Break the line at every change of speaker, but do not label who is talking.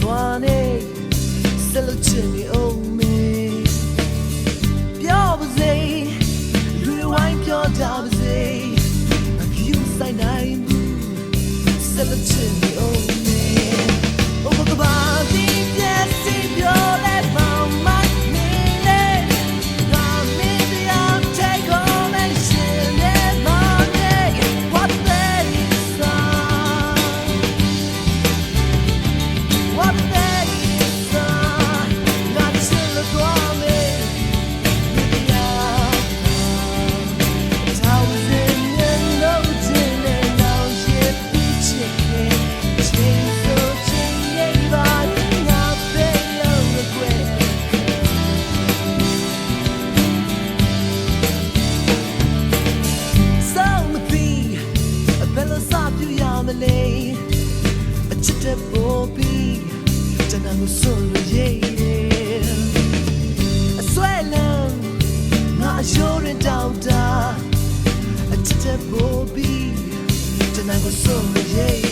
စွာနဲ့ဆက်လို့ချင်နေအောင်မေပြောပါစေလူဝိုင်းပြောကြပါစေအကူဆိုင်နိုင်ဘူးဆက်လို့ချင်နေအောင် be Tenendo solo jade A swelling Not a sure and doubt A tete will be Tenendo solo jade